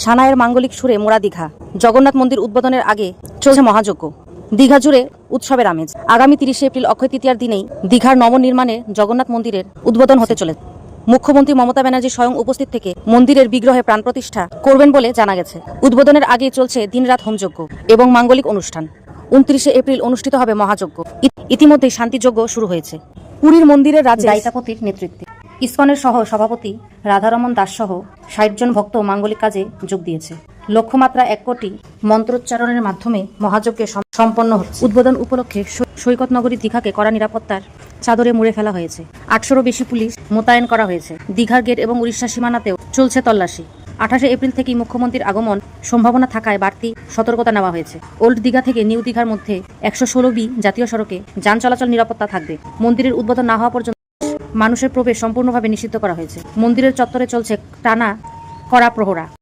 সানায়ের মাঙ্গলিক সুরে মোরা দীঘা। জগন্নাথ মন্দির উদ্বোধনের আগে চলছে মহাযজ্ঞ। দীঘা জুড়ে উৎসবের আমেজ। আগামী তিরিশে এপ্রিল অক্ষয় তৃতীয়ার দিনেই দীঘার নবনির্মাণে জগন্নাথ মন্দিরের উদ্বোধন হতে চলেছে। মুখ্যমন্ত্রী মমতা ব্যানার্জি স্বয়ং উপস্থিত থেকে মন্দিরের বিগ্রহে প্রাণ প্রতিষ্ঠা করবেন বলে জানা গেছে। উদ্বোধনের আগে চলছে দিনরাত হোমযজ্ঞ এবং মাঙ্গলিক অনুষ্ঠান। উনত্রিশে এপ্রিল অনুষ্ঠিত হবে মহাযজ্ঞ। ইত- ইতিমধ্যেই শান্তিযজ্ঞ শুরু হয়েছে। পুরীর মন্দিরের রাজ্যে দায়িতাপতির নেতৃত্বে। ইসকনের সহ সভাপতি রাধারমন দাস সহ ষাট জন ভক্ত মাঙ্গলিক কাজে যোগ দিয়েছে। লক্ষ্যমাত্রা এক কোটি মন্ত্রোচ্চারণের মাধ্যমে মহাযজ্ঞে সম্পন্ন হচ্ছে। উদ্বোধন উপলক্ষে সৈকত নগরী দীঘাকে কড়া নিরাপত্তার চাদরে মুড়ে ফেলা হয়েছে। আটশোরও বেশি পুলিশ মোতায়েন করা হয়েছে। দীঘার গেট এবং উড়িষ্যা সীমানাতেও চলছে তল্লাশি। আঠাশে এপ্রিল থেকেই মুখ্যমন্ত্রীর আগমন সম্ভাবনা থাকায় বাড়তি সতর্কতা নেওয়া হয়েছে। ওল্ড দীঘা থেকে নিউ দীঘার মধ্যে একশো ষোলো বি জাতীয় সড়কে যান চলাচল নিরাপত্তা থাকবে। মন্দিরের উদ্বোধন না হওয়া পর্যন্ত মানুষের প্রবেশ সম্পূর্ণভাবে নিষিদ্ধ করা হয়েছে। মন্দিরের চত্বরে চলছে টানা কড়া প্রহরা।